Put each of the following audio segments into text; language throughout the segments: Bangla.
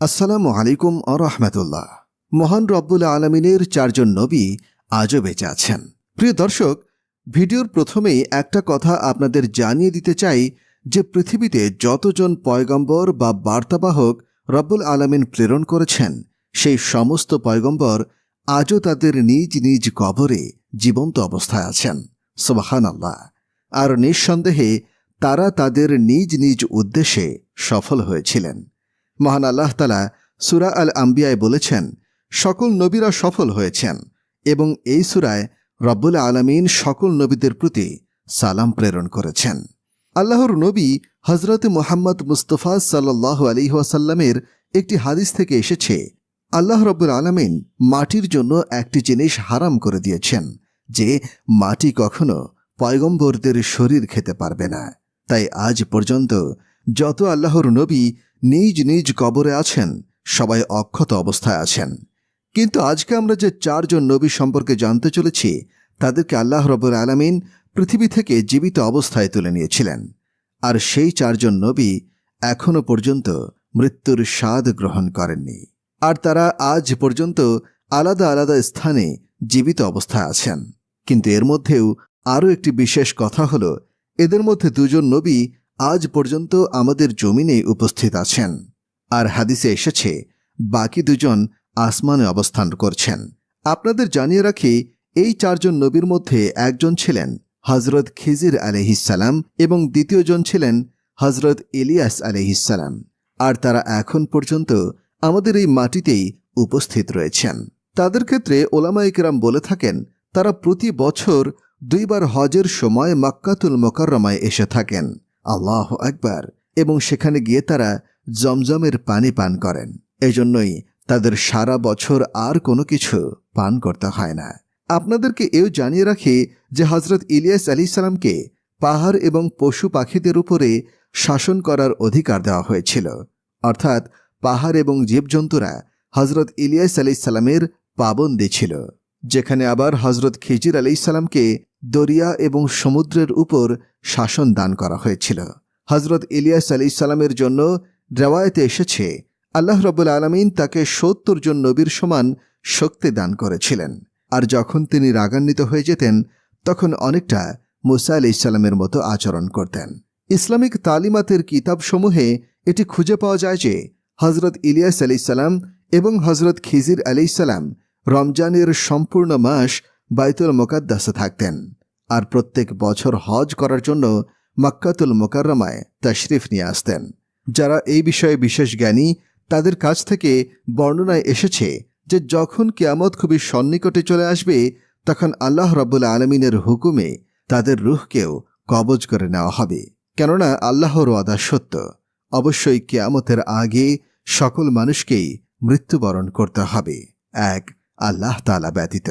আসসালামু আলাইকুম আরহামতুল্লাহ মহান রব্বুল আলমিনের চারজন নবী আজও বেঁচে আছেন। প্রিয় দর্শক, ভিডিওর প্রথমেই একটা কথা আপনাদের জানিয়ে দিতে চাই যে পৃথিবীতে যতজন পয়গম্বর বা বার্তাবাহক রব্বুল আলমিন প্রেরণ করেছেন, সেই সমস্ত পয়গম্বর আজও তাদের নিজ নিজ কবরে জীবন্ত অবস্থায় আছেন। সোবাহান আল্লাহ আর নিঃসন্দেহে তারা তাদের নিজ নিজ উদ্দেশ্যে সফল হয়েছিলেন। মহান আল্লাহ তালা সুরা আল আম্বিয়ায় বলেছেন, সকল নবীরা সফল হয়েছেন এবং এই সুরায় রব্বুল আলমিন সকল নবীদের প্রতি সালাম প্রেরণ করেছেন। আল্লাহর নবী হজরত মোহাম্মদ মুস্তফা সাল্লাহ আলিহাসাল্লামের একটি হাদিস থেকে এসেছে, আল্লাহ রব্বুল আলমিন মাটির জন্য একটি জিনিস হারাম করে দিয়েছেন, যে মাটি কখনো পয়গম্বরদের শরীর খেতে পারবে না। তাই আজ পর্যন্ত যত আল্লাহর নবী নিজ নিজ কবরে আছেন, সবাই অক্ষত অবস্থায় আছেন। কিন্তু আজকে আমরা যে চারজন নবী সম্পর্কে জানতে চলেছি, তাদেরকে আল্লাহ রবুল আলমিন পৃথিবী থেকে জীবিত অবস্থায় তুলে নিয়েছিলেন। আর সেই চারজন নবী এখনও পর্যন্ত মৃত্যুর স্বাদ গ্রহণ করেননি। আর তারা আজ পর্যন্ত আলাদা আলাদা স্থানে জীবিত অবস্থায় আছেন। কিন্তু এর মধ্যেও আরও একটি বিশেষ কথা হল, এদের মধ্যে দুজন নবী আজ পর্যন্ত আমাদের জমিনে উপস্থিত আছেন। আর হাদিসে এসেছে, বাকি দুজন আসমানে অবস্থান করছেন। আপনাদের জানিয়ে রাখি, এই চারজন নবীর মধ্যে একজন ছিলেন হজরত খিজির আলহিসাল্লাম এবং দ্বিতীয়জন ছিলেন হজরত ইলিয়াস আলহিসাল্লাম আর তারা এখন পর্যন্ত আমাদের এই মাটিতেই উপস্থিত রয়েছেন। তাদের ক্ষেত্রে ওলামা ইকরাম বলে থাকেন, তারা প্রতি বছর দুইবার হজের সময় মাক্কাতুল মোকাররমায় এসে থাকেন। আল্লাহ একবার এবং সেখানে গিয়ে তারা জমজমের পানি পান করেন। এজন্যই তাদের সারা বছর আর কোনো কিছু পান করতে হয় না। আপনাদেরকে এও জানিয়ে রাখি যে হজরত ইলিয়াস আলী সালামকে পাহাড় এবং পশু পাখিদের উপরে শাসন করার অধিকার দেওয়া হয়েছিল। অর্থাৎ পাহাড় এবং জীবজন্তুরা হজরত ইলিয়াস আলী সালামের পাবন্দি ছিল। যেখানে আবার হজরত খিজির আলি সালামকে দরিয়া এবং সমুদ্রের উপর শাসন দান করা হয়েছিল। হজরত ইলিয়াস আলি সালামের জন্য রেওয়ায়তে এসেছে। আল্লাহ রবুল আলমিন তাকে সত্তর জন নবীর সমান শক্তি দান করেছিলেন। আর যখন তিনি রাগান্বিত হয়ে যেতেন, তখন অনেকটা মুসা আলি ইসালামের মতো আচরণ করতেন। ইসলামিক তালিমাতের কিতাবসমূহে এটি খুঁজে পাওয়া যায় যে হজরত ইলিয়াস আলি সালাম এবং হজরত খিজির আলি সালাম রমজানের সম্পূর্ণ মাস বাইতুল মোকাদ্দাসে থাকতেন আর প্রত্যেক বছর হজ করার জন্য মক্কাতুল মোকাররমায় তশরিফ নিয়ে আসতেন। যারা এই বিষয়ে বিশেষ জ্ঞানী, তাদের কাছ থেকে বর্ণনায় এসেছে যে যখন কিয়ামত খুবই সন্নিকটে চলে আসবে, তখন আল্লাহ রব্বুল আলমিনের হুকুমে তাদের রুহকেও কবজ করে নেওয়া হবে। কেননা আল্লাহর ওয়াদা সত্য। অবশ্যই কেয়ামতের আগে সকল মানুষকেই মৃত্যুবরণ করতে হবে। এক আল্লাহ তালা ব্যতীত।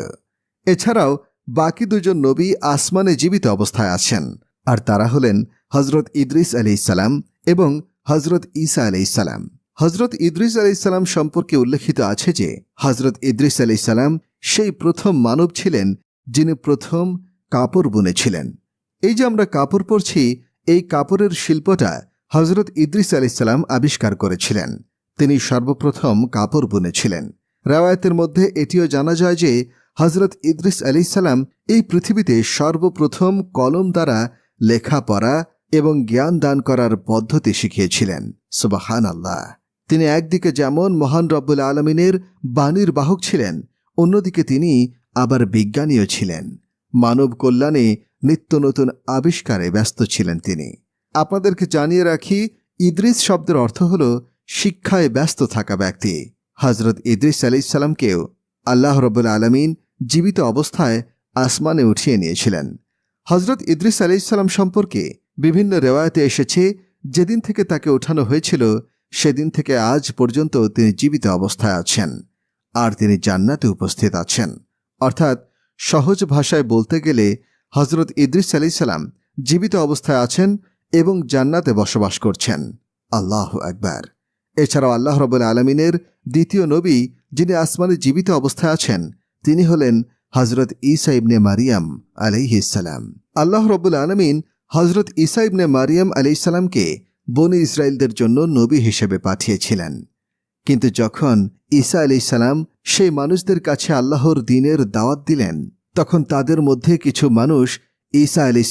এছাড়াও বাকি দুজন নবী আসমানে জীবিত অবস্থায় আছেন। আর তারা হলেন হজরত ইদ্রিস আলি ইসালাম এবং হজরত ঈসা আলি ইসালাম হজরত ইদ্রিস আলি ইসালাম সম্পর্কে উল্লেখিত আছে যে হজরত ইদ্রিস আলি ইসালাম সেই প্রথম মানব ছিলেন যিনি প্রথম কাপড় বুনেছিলেন। এই যে আমরা কাপড় পরছি, এই কাপড়ের শিল্পটা হজরত ইদ্রিস আলি ইসালাম আবিষ্কার করেছিলেন। তিনি সর্বপ্রথম কাপড় বুনেছিলেন। রাওয়ায়তের মধ্যে এটিও জানা যায় যে হজরত ইদ্রিস আলি সালাম এই পৃথিবীতে সর্বপ্রথম কলম দ্বারা লেখাপড়া এবং জ্ঞান দান করার পদ্ধতি শিখিয়েছিলেন। সুবাহান আল্লাহ তিনি একদিকে যেমন মহান রব্বুল আলমিনের বাণীর বাহক ছিলেন, অন্যদিকে তিনি আবার বিজ্ঞানীও ছিলেন। মানব কল্যাণে নিত্য নতুন আবিষ্কারে ব্যস্ত ছিলেন তিনি। আপনাদেরকে জানিয়ে রাখি, ইদ্রিস শব্দের অর্থ হল শিক্ষায় ব্যস্ত থাকা ব্যক্তি। হজরত ইদ্রিস আলি আলাইসাল্লামকেও আল্লাহ রব্বুল আলমিন জীবিত অবস্থায় আসমানে উঠিয়ে নিয়েছিলেন। হজরত ইদ্রিস আলাইসাল্লাম সম্পর্কে বিভিন্ন রেওয়ায়তে এসেছে, যেদিন থেকে তাকে ওঠানো হয়েছিল, সেদিন থেকে আজ পর্যন্ত তিনি জীবিত অবস্থায় আছেন, আর তিনি জান্নাতে উপস্থিত আছেন। অর্থাৎ সহজ ভাষায় বলতে গেলে হজরত ইদ্রিস আলাইসাল্লাম জীবিত অবস্থায় আছেন এবং জান্নাতে বসবাস করছেন। আল্লাহ একবার এছাড়াও আল্লাহ রবুল আলমিনের দ্বিতীয় নবী যিনি আসমানে জীবিত অবস্থায় আছেন, তিনি হলেন হজরত ইসা ইবনে মারিয়াম আলাইহিসাল্লাম আল্লাহ রবুল আলমিন হজরত ইসা ইবনে মারিয়াম আলাইসাল্লামকে বনি ইসরায়েলদের জন্য নবী হিসেবে পাঠিয়েছিলেন। কিন্তু যখন ঈসা আলি সেই মানুষদের কাছে আল্লাহর দিনের দাওয়াত দিলেন, তখন তাদের মধ্যে কিছু মানুষ ঈসা আলি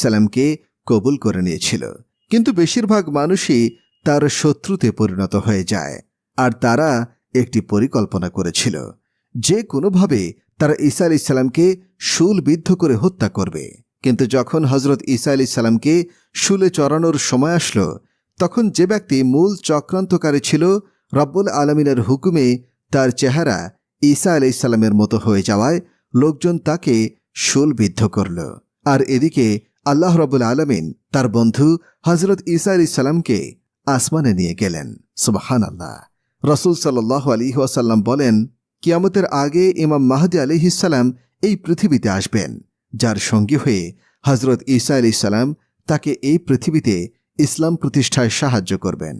কবুল করে নিয়েছিল। কিন্তু বেশিরভাগ মানুষই তার শত্রুতে পরিণত হয়ে যায়, আর তারা একটি পরিকল্পনা করেছিল। যে কোনোভাবে তারা ঈসা আলি সালামকে শুলবিদ্ধ করে হত্যা করবে। কিন্তু যখন হজরত ঈসা আলি সালামকে শুলে চড়ানোর সময় আসলো, তখন যে ব্যক্তি মূল চক্রান্তকারী ছিল রব্বুল আলমিনের হুকুমে তার চেহারা ঈসা আলি সালামের মতো হয়ে যাওয়ায় লোকজন তাকে শুলবিদ্ধ করল। আর এদিকে আল্লাহ রব্বুল আলমিন তার বন্ধু হজরত ঈসা আলি সালামকে আসমানে নিয়ে গেলেন। সুবাহান আল্লাহ রসুল সাল্লাহ আলী ওয়াসাল্লাম বলেন, কিয়ামতের আগে ইমাম মাহাদি আলিহিসাল্লাম এই পৃথিবীতে আসবেন, যার সঙ্গী হয়ে হজরত ঈসা আলি সালাম তাকে এই পৃথিবীতে ইসলাম প্রতিষ্ঠায় সাহায্য করবেন।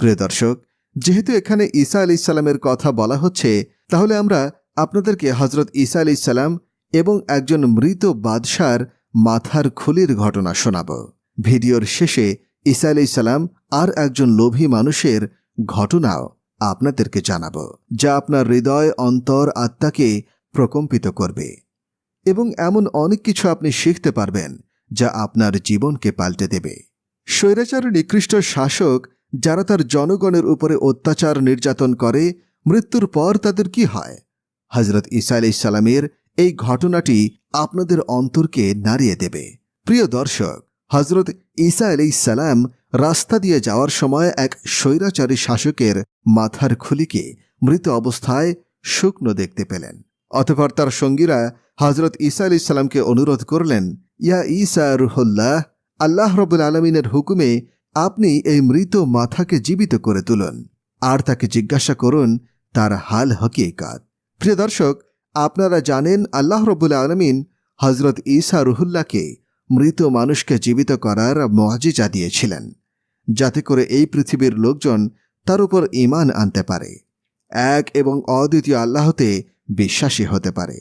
প্রিয় দর্শক, যেহেতু এখানে ঈসা আলি সালামের কথা বলা হচ্ছে, তাহলে আমরা আপনাদেরকে হজরত ঈসা আলি সালাম এবং একজন মৃত বাদশার মাথার খুলির ঘটনা শোনাব। ভিডিওর শেষে ঈসা আলি সালাম আর একজন লোভী মানুষের ঘটনাও আপনাদেরকে জানাব, যা আপনার হৃদয়, অন্তর, আত্মাকে প্রকম্পিত করবে। এবং এমন অনেক কিছু আপনি শিখতে পারবেন, যা আপনার জীবনকে পাল্টে দেবে। স্বৈরাচার নিকৃষ্ট শাসক, যারা তার জনগণের উপরে অত্যাচার নির্যাতন করে, মৃত্যুর পর তাদের কি হয়? হজরত ইসা আলি সালামের এই ঘটনাটি আপনাদের অন্তরকে নাড়িয়ে দেবে। প্রিয় দর্শক হজরত ঈসা আলি সালাম রাস্তা দিয়ে যাওয়ার সময় এক স্বৈরাচারী শাসকের মাথার খুলিকে মৃত অবস্থায় শুকনো দেখতে পেলেন। অতপর তার সঙ্গীরা হজরত ঈসা আলি সালামকে অনুরোধ করলেন, ইয়া ঈসা রুহল্লাহ, আল্লাহ রবুল আলমিনের হুকুমে আপনি এই মৃত মাথাকে জীবিত করে তুলুন। আর তাকে জিজ্ঞাসা করুন, তার হাল হকিকাত। প্রিয় দর্শক, আপনারা জানেন আল্লাহ রবুল আলমিন হজরত ঈসা রুহুল্লাহকে মৃত মানুষকে জীবিত করার মজিজা দিয়েছিলেন, যাতে করে এই পৃথিবীর লোকজন তার উপর ইমান আনতে পারে। এক এবং অদ্বিতীয় আল্লাহতে বিশ্বাসী হতে পারে।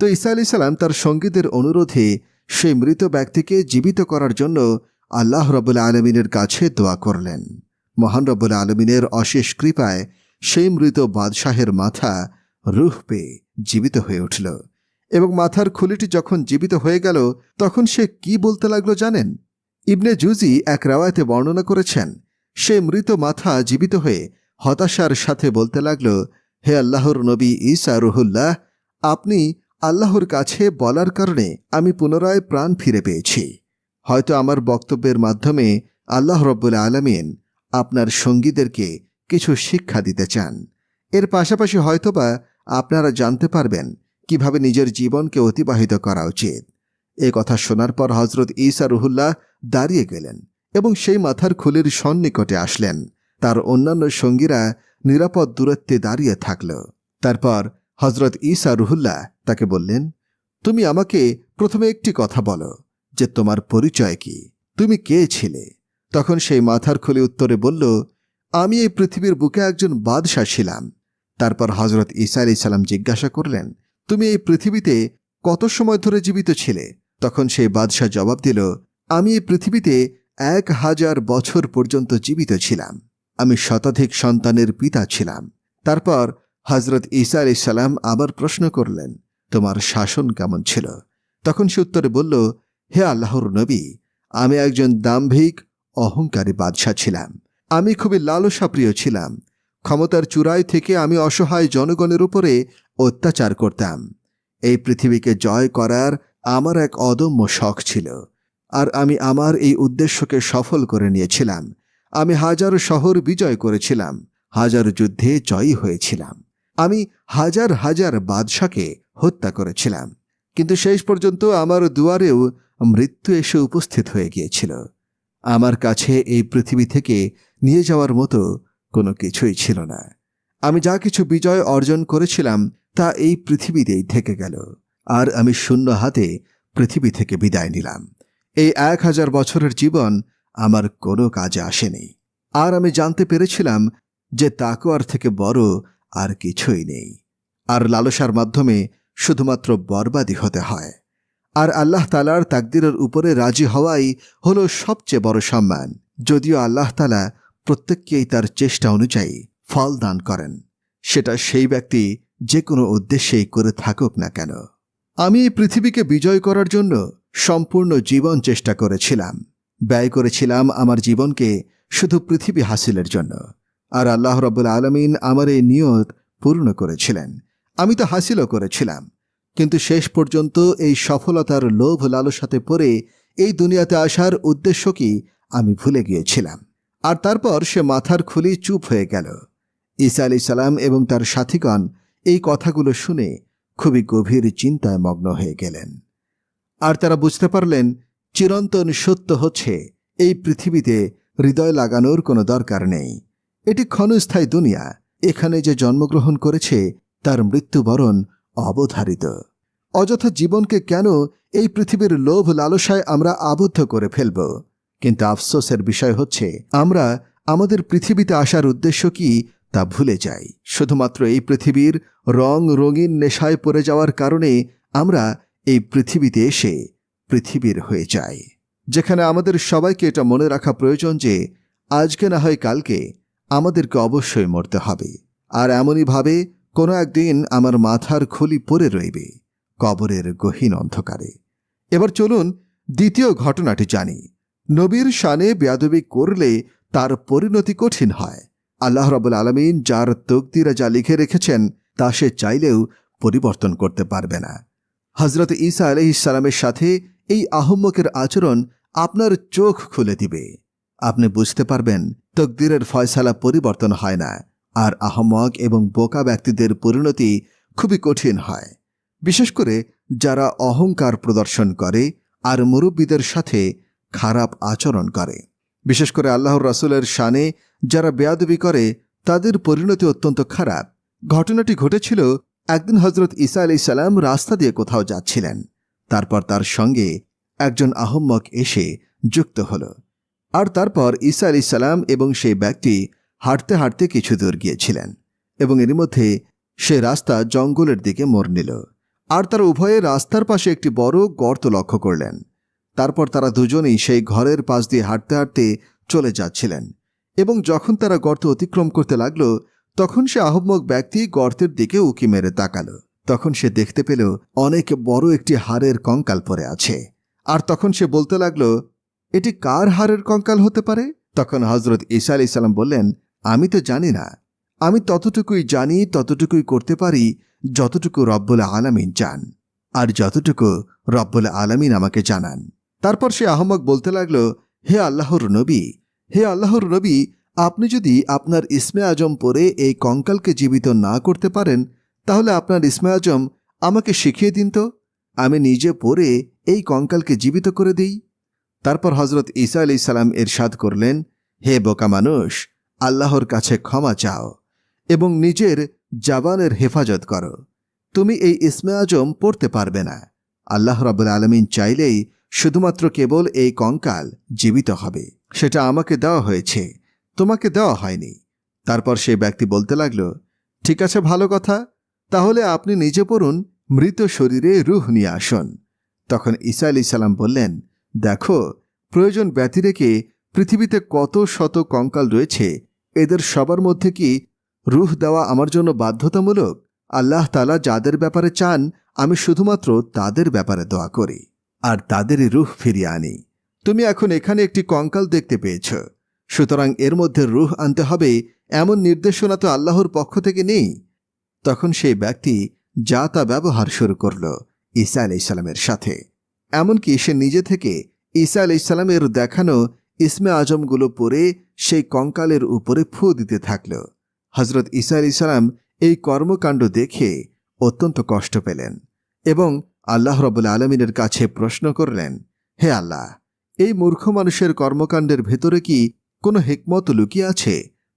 তো ঈসা আলি সাল্লাম তার সঙ্গীদের অনুরোধে সেই মৃত ব্যক্তিকে জীবিত করার জন্য আল্লাহ রবুল্লা আলমিনের কাছে দোয়া করলেন। মহান রব্বুল আলমিনের অশেষ কৃপায় সেই মৃত বাদশাহের মাথা রুহ পেয়ে জীবিত হয়ে উঠল। এবং মাথার খুলিটি যখন জীবিত হয়ে গেল, তখন সে কি বলতে লাগল জানেন? ইবনে জুজি এক রাওয়ায়তে বর্ণনা করেছেন, সে মৃত মাথা জীবিত হয়ে হতাশার সাথে বলতে লাগল, হে আল্লাহর নবী ইসা রুহুল্লাহ, আপনি আল্লাহর কাছে বলার কারণে আমি পুনরায় প্রাণ ফিরে পেয়েছি। হয়তো আমার বক্তব্যের মাধ্যমে আল্লাহ রব্বুল আলমিন আপনার সঙ্গীদেরকে কিছু শিক্ষা দিতে চান। এর পাশাপাশি হয়তোবা আপনারা জানতে পারবেন কীভাবে নিজের জীবনকে অতিবাহিত করা উচিত? এ কথা শোনার পর হজরত ঈসা রুহুল্লাহ দাঁড়িয়ে গেলেন এবং সেই মাথার খুলির সন্নিকটে আসলেন। তার অন্যান্য সঙ্গীরা নিরাপদ দূরত্বে দাঁড়িয়ে থাকল। তারপর হজরত ঈসা রুহুল্লাহ তাকে বললেন, তুমি আমাকে প্রথমে একটি কথা বলো, যে তোমার পরিচয় কি? তুমি কে ছিলে? তখন সেই মাথার খুলে উত্তরে বলল, আমি এই পৃথিবীর বুকে একজন বাদশাহ ছিলাম। তারপর হজরত ঈসা আলি সাল্লাম জিজ্ঞাসা করলেন তুমি এই পৃথিবীতে কত সময় ধরে জীবিত ছিলে? তখন সেই বাদশাহ জবাব দিল, আমি এই পৃথিবীতে এক হাজার বছর পর্যন্ত জীবিত ছিলাম। আমি শতাধিক সন্তানের পিতা ছিলাম। তারপর হজরত ঈসা আলি সাল্লাম আবার প্রশ্ন করলেন, তোমার শাসন কেমন ছিল? তখন সে উত্তরে বলল, হে আল্লাহর নবী, আমি একজন দাম্ভিক, অহংকারী বাদশাহ ছিলাম। আমি খুবই লালসাপ্রিয় ছিলাম। ক্ষমতার চূড়ায় থেকে আমি অসহায় জনগণের উপরে অত্যাচার করতাম। এই পৃথিবীকে জয় করার আমার এক অদম্য শখ ছিল আর আমি আমার এই উদ্দেশ্যকে সফল করে নিয়েছিলাম। আমি হাজারো শহর বিজয় করেছিলাম, হাজারো যুদ্ধে জয়ী হয়েছিলাম। আমি হাজার হাজার বাদশাকে হত্যা করেছিলাম। কিন্তু শেষ পর্যন্ত আমার দুয়ারেও মৃত্যু এসে উপস্থিত হয়ে গিয়েছিল। আমার কাছে এই পৃথিবী থেকে নিয়ে যাওয়ার মতো কোনো কিছুই ছিল না। আমি যা কিছু বিজয় অর্জন করেছিলাম তা এই পৃথিবীতেই থেকে গেল। আর আমি শূন্য হাতে পৃথিবী থেকে বিদায় নিলাম। এই এক হাজার বছরের জীবন আমার কোনো কাজে আসেনি। আর আমি জানতে পেরেছিলাম যে তাকোয়ার থেকে বড় আর কিছুই নেই। আর লালসার মাধ্যমে শুধুমাত্র বরবাদি হতে হয়। আর আল্লাহ তালার তাকদিরের উপরে রাজি হওয়াই হলো সবচেয়ে বড় সম্মান। যদিও আল্লাহ তালা প্রত্যেককেই তার চেষ্টা অনুযায়ী ফল দান করেন। সেটা সেই ব্যক্তি যে কোনো উদ্দেশ্যেই করে থাকুক না কেন। আমি এই পৃথিবীকে বিজয় করার জন্য সম্পূর্ণ জীবন চেষ্টা করেছিলাম। ব্যয় করেছিলাম আমার জীবনকে শুধু পৃথিবী হাসিলের জন্য। আর আল্লাহ রব্বুল আলমিন আমার এই নিয়ত পূর্ণ করেছিলেন। আমি তো হাসিলও করেছিলাম। কিন্তু শেষ পর্যন্ত এই সফলতার লোভ লালসাতে পড়ে এই দুনিয়াতে আসার উদ্দেশ্য কি আমি ভুলে গিয়েছিলাম। আর তারপর সে মাথার খুলি চুপ হয়ে গেল। ঈসা আলি সালাম এবং তার সাথীগণ এই কথাগুলো শুনে খুবই গভীর চিন্তায় মগ্ন হয়ে গেলেন। আর তারা বুঝতে পারলেন, চিরন্তন সত্য হচ্ছে, এই পৃথিবীতে হৃদয় লাগানোর কোনো দরকার নেই। এটি ক্ষণস্থায়ী দুনিয়া, এখানে যে জন্মগ্রহণ করেছে, তার মৃত্যুবরণ অবধারিত। অযথা জীবনকে কেন এই পৃথিবীর লোভ লালসায় আমরা আবদ্ধ করে ফেলব? কিন্তু আফসোসের বিষয় হচ্ছে, আমরা আমাদের পৃথিবীতে আসার উদ্দেশ্য কি তা ভুলে যাই। শুধুমাত্র এই পৃথিবীর রং রঙিন নেশায় পড়ে যাওয়ার কারণে আমরা এই পৃথিবীতে এসে পৃথিবীর হয়ে যাই। যেখানে আমাদের সবাইকে এটা মনে রাখা প্রয়োজন যে, আজকে না হয় কালকে আমাদেরকে অবশ্যই মরতে হবে। আর এমনইভাবে কোনো একদিন আমার মাথার খুলি পড়ে রইবে কবরের গহীন অন্ধকারে। এবার চলুন দ্বিতীয় ঘটনাটি জানি। নবীর শানে বেয়াদবি করলে তার পরিণতি কঠিন হয়। আল্লাহ রবুল আলমিন যার তকদিরা যা লিখে রেখেছেন, তা সে চাইলেও পরিবর্তন করতে পারবে না। হজরত ঈসা আলহিসালামের সাথে এই আহম্মকের আচরণ আপনার চোখ খুলে দিবে। আপনি বুঝতে পারবেন, তকদিরের ফয়সালা পরিবর্তন হয় না আর আহম্মক এবং বোকা ব্যক্তিদের পরিণতি খুবই কঠিন হয়। বিশেষ করে যারা অহংকার প্রদর্শন করে আর মুরব্বীদের সাথে খারাপ আচরণ করে। বিশেষ করে আল্লাহর রাসুলের শানে যারা বেয়াদবি করে, তাদের পরিণতি অত্যন্ত খারাপ। ঘটনাটি ঘটেছিল একদিন হজরত ঈসা আলি সালাম রাস্তা দিয়ে কোথাও যাচ্ছিলেন। তারপর তার সঙ্গে একজন আহম্মক এসে যুক্ত হল। আর তারপর ঈসা আলি সালাম এবং সেই ব্যক্তি হাঁটতে হাঁটতে কিছু দূর গিয়েছিলেন এবং এর মধ্যে সে রাস্তা জঙ্গলের দিকে মোড় নিল। আর তারা উভয়ে রাস্তার পাশে একটি বড় গর্ত লক্ষ্য করলেন। তারপর তারা দুজনেই সেই ঘরের পাশ দিয়ে হাঁটতে হাঁটতে চলে যাচ্ছিলেন। এবং যখন তারা গর্ত অতিক্রম করতে লাগল, তখন সে আহম্মক ব্যক্তি গর্তের দিকে উকি মেরে তাকালো। তখন সে দেখতে পেল, অনেক বড় একটি হাড়ের কঙ্কাল পরে আছে। আর তখন সে বলতে লাগল, এটি কার হাড়ের কঙ্কাল হতে পারে? তখন হজরত ঈসা আলি সাল্লাম বললেন, আমি তো জানি না। আমি ততটুকুই জানি, ততটুকুই করতে পারি, যতটুকু রব্বুল আলামিন চান। আর যতটুকু রব্বুল আলামিন আমাকে জানান। তারপর সে আহমক বলতে লাগল, হে আল্লাহর নবী হে আল্লাহর রবি, আপনি যদি আপনার ইসমে আজম পরে এই কঙ্কালকে জীবিত না করতে পারেন, তাহলে আপনার ইসমে আজম আমাকে শিখিয়ে দিন তো। আমি নিজে পরে এই কঙ্কালকে জীবিত করে দিই। তারপর হজরত ঈসা আলি সালাম এরশাদ করলেন, হে বোকা মানুষ, আল্লাহর কাছে ক্ষমা চাও এবং নিজের জাবানের হেফাজত করো। তুমি এই ইসমে আজম পড়তে পারবে না। আল্লাহ রাবুল আলমিন চাইলেই শুধুমাত্র কেবল এই কঙ্কাল জীবিত হবে। সেটা আমাকে দেওয়া হয়েছে। তোমাকে দেওয়া হয়নি। তারপর সেই ব্যক্তি বলতে লাগল, ঠিক আছে, ভালো কথা। তাহলে আপনি নিজে পড়ুন, মৃত শরীরে রুহ নিয়ে আসুন। তখন ঈসা আলি সালাম বললেন, দেখো, প্রয়োজন ব্যতি রেখে পৃথিবীতে কত শত কঙ্কাল রয়েছে, এদের সবার মধ্যে কি রুহ দেওয়া আমার জন্য বাধ্যতামূলক? আল্লাহ তালা যাদের ব্যাপারে চান, আমি শুধুমাত্র তাদের ব্যাপারে দোয়া করি। আর তাদেরই রুহ ফিরিয়ে আনি। তুমি এখন এখানে একটি কঙ্কাল দেখতে পেয়েছ। সুতরাং এর মধ্যে রুহ আনতে হবে এমন নির্দেশনা তো আল্লাহর পক্ষ থেকে নেই। তখন সেই ব্যক্তি যা তা ব্যবহার শুরু করল ঈসা আলাইসাল্লামের সাথে। এমনকি সে নিজে থেকে ঈসা আলাইসাল্লামের দেখানো ইসমে আজমগুলো পরে সেই কঙ্কালের উপরে ফু দিতে থাকল। হজরত ঈসা আলাইসাল্লাম এই কর্মকাণ্ড দেখে অত্যন্ত কষ্ট পেলেন এবং আল্লাহ রবুল আলমিনের কাছে প্রশ্ন করলেন, হে আল্লাহ, এই মূর্খ মানুষের কর্মকাণ্ডের ভেতরে কি কোনো হেকমত লুকিয়ে আছে?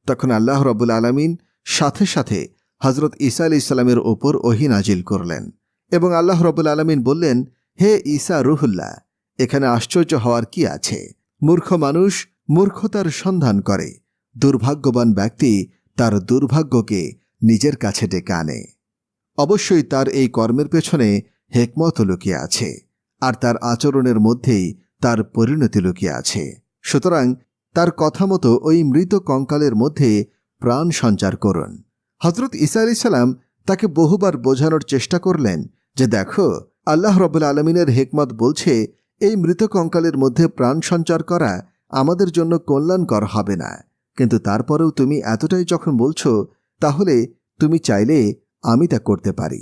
তখন আল্লাহ রবুল আলমিন সাথে সাথে হজরত ঈসা আলি ইসলামের ওপর ওহি নাজিল করলেন এবং আল্লাহ রবুল আলমিন বললেন, হে ঈসা রুহুল্লাহ, এখানে আশ্চর্য হওয়ার কি আছে? মূর্খ মানুষ মূর্খতার সন্ধান করে, দুর্ভাগ্যবান ব্যক্তি তার দুর্ভাগ্যকে নিজের কাছে ডেকে আনে। অবশ্যই তার এই কর্মের পেছনে হেকমত লুকিয়ে আছে, আর তার আচরণের মধ্যেই তার পরিণতি লুকিয়ে আছে। সুতরাং তার কথা মতো ওই মৃত কঙ্কালের মধ্যে প্রাণ সঞ্চার করুন। হজরত ঈসা আলি সাল্লাম তাকে বহুবার বোঝানোর চেষ্টা করলেন যে দেখো, আল্লাহ রবুল আলমিনের হেকমত বলছে, এই মৃত কঙ্কালের মধ্যে প্রাণ সঞ্চার করা আমাদের জন্য কল্যাণকর হবে না। কিন্তু তারপরেও তুমি এতটাই যখন বলছো, তাহলে তুমি চাইলে আমি তা করতে পারি।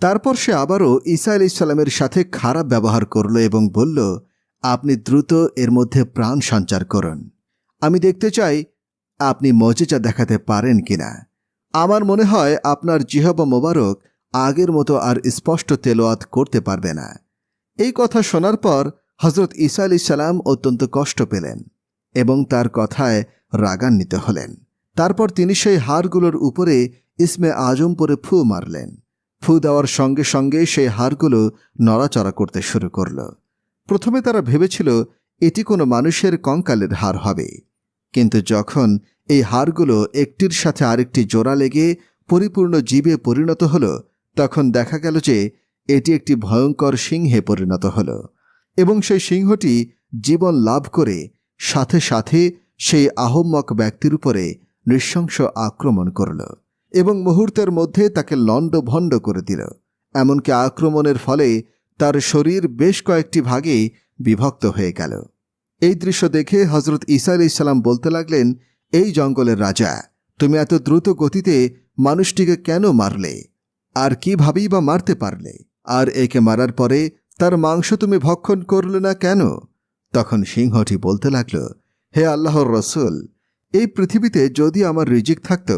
তারপর সে আবারও ঈসা আলি সাল্লামের সাথে খারাপ ব্যবহার করল এবং বলল, আপনি দ্রুত এর মধ্যে প্রাণ সঞ্চার করুন। আমি দেখতে চাই আপনি মজেজা দেখাতে পারেন কিনা। আমার মনে হয় আপনার জিহবা মোবারক আগের মতো আর স্পষ্ট তেলোয়াত করতে পারবে না। এই কথা শোনার পর হজরত ঈসা আলি সালাম অত্যন্ত কষ্ট পেলেন এবং তার কথায় রাগান্বিত হলেন। তারপর তিনি সেই হাড়গুলোর উপরে ইসমে আজম পরে ফু মারলেন। ফু দেওয়ার সঙ্গে সঙ্গে সেই হাড়গুলো নড়াচড়া করতে শুরু করল। প্রথমে তারা ভেবেছিল, এটি কোনো মানুষের কঙ্কালের হাড় হবে। কিন্তু যখন এই হাড়গুলো একটির সাথে আরেকটি জোড়া লেগে পরিপূর্ণ জীবে পরিণত হল, তখন দেখা গেল যে এটি একটি ভয়ঙ্কর সিংহে পরিণত হল এবং সেই সিংহটি জীবন লাভ করে সাথে সাথে সেই আহম্মক ব্যক্তির উপরে নৃশংস আক্রমণ করল। এবং মুহূর্তের মধ্যে তাকে লণ্ডভণ্ড করে দিল। এমনকি আক্রমণের ফলে তার শরীর বেশ কয়েকটি ভাগে বিভক্ত হয়ে গেল। এই দৃশ্য দেখে হজরত ঈসা আলি সাল্লাম বলতে লাগলেন, এই জঙ্গলের রাজা, তুমি এত দ্রুত গতিতে মানুষটিকে কেন মারলে? আর কিভাবেই বা মারতে পারলে? আর একে মারার পরে তার মাংস তুমি ভক্ষণ করলে না কেন? তখন সিংহটি বলতে লাগল, হে আল্লাহর রসুল, এই পৃথিবীতে যদি আমার রিজিক থাকত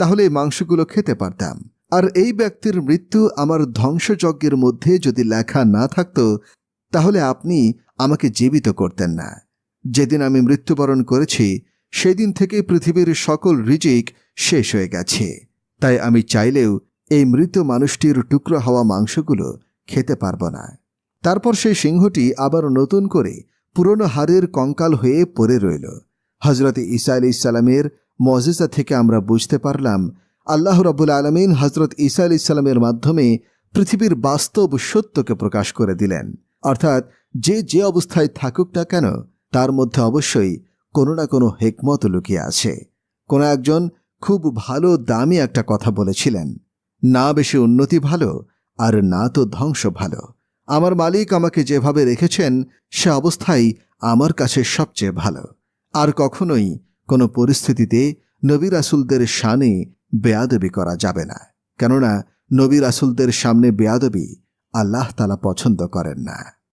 তাহলে এই মাংসগুলো খেতে পারতাম। আর এই ব্যক্তির মৃত্যু আমার ধ্বংসযজ্ঞের মধ্যে যদি লেখা না থাকত, তাহলে আপনি আমাকে জীবিত করতেন না। যেদিন আমি মৃত্যুবরণ করেছি, সেদিন থেকে পৃথিবীর সকল রিজিক শেষ হয়ে গেছে। তাই আমি চাইলেও এই মৃত মানুষটির টুকরো হওয়া মাংসগুলো খেতে পারব না। তারপর সেই সিংহটি আবার নতুন করে পুরনো হাড়ের কঙ্কাল হয়ে পড়ে রইল। হজরত ঈসা আলি ইসালামের মজেজা থেকে আমরা বুঝতে পারলাম, আল্লাহ রবুল আলমিন হজরত ঈসা আলি ইসালামের মাধ্যমে পৃথিবীর বাস্তব সত্যকে প্রকাশ করে দিলেন। অর্থাৎ যে যে অবস্থায় থাকুক না কেন, তার মধ্যে অবশ্যই কোনো না কোনো হেকমত লুকিয়ে আছে। কোনো একজন খুব ভালো, দামি একটা কথা বলেছিলেন, না বেশি উন্নতি ভালো আর না তো ধ্বংস ভালো। আমার মালিক আমাকে যেভাবে রেখেছেন, সে অবস্থাই আমার কাছে সবচেয়ে ভালো। আর কখনোই কোনো পরিস্থিতিতে নবী রাসুলদের শানে বেয়াদবি করা যাবে না। কেননা, নবী রাসুলদের সামনে বেয়াদবি আল্লাহ তালা পছন্দ করেন না।